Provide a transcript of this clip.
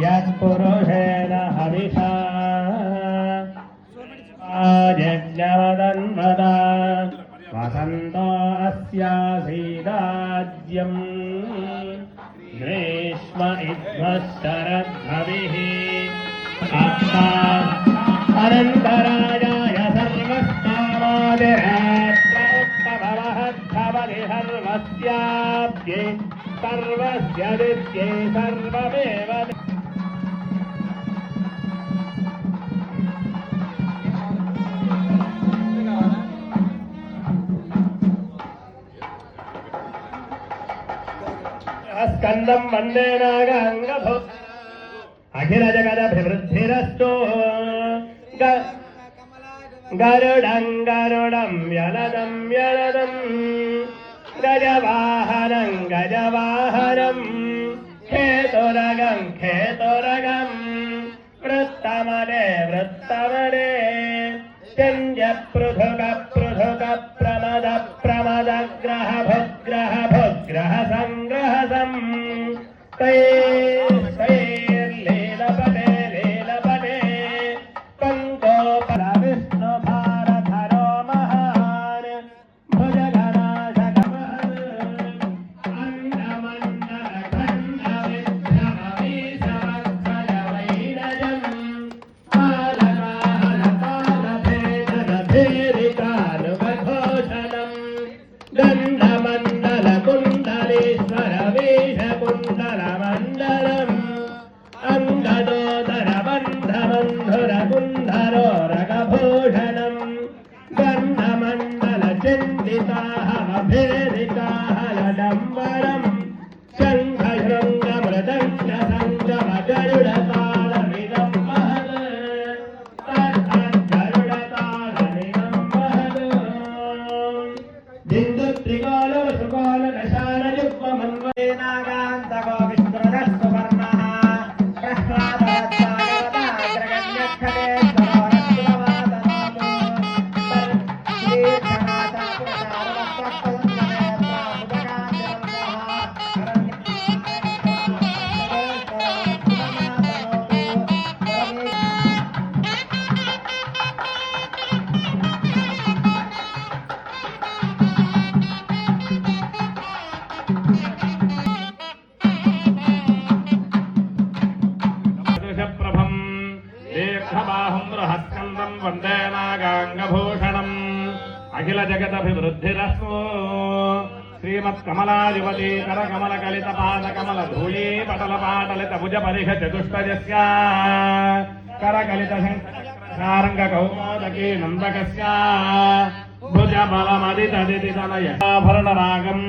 యత్పురుషేణ హరిష యజ్ఞవదన్మద వసంతో అస్యాసీరాజ్యం గ్రీష్మ ఇధ్వశరద్భవిః అనంతరాజాయ సర్వస్తామాదిరేత్రోత్తమవహద్భవతి సర్వస్యాబ్దే సర్వస్య విద్యే సర్వమే స్కందం వందే నాగాంగభూ. అఖిల జగదభివృద్ధిరస్తో గరుడం గరుడం యలదం యలదం. గజవాహనం గజవాహనం. ఖేతురగం ఖేతురగం వృత్తమనే వృత్తమనే. చంద్య పృథుక పృథుక ప్రమద ప్రమద గ్రహ భుగ్రహ భుగ్రహ Hey. గంధమండల చండితాహమభేదికాహలడంబరం శంఖ దీర్ఘబాహుం బృహత్కందం వందే నాగాంగభూషణం అఖిల జగదభివృద్ధిరస్సు శ్రీమత్కమలాధిపతి కరకమల కలిత పాద కమల ధూళీ పటల పాటలిత భుజ పరిహ చతుష్టయస్య కరకలిత సారంగ కౌమోదకీ నందకస్య భుజ బలమది బలమదితదితి తనయాభరణ రాగం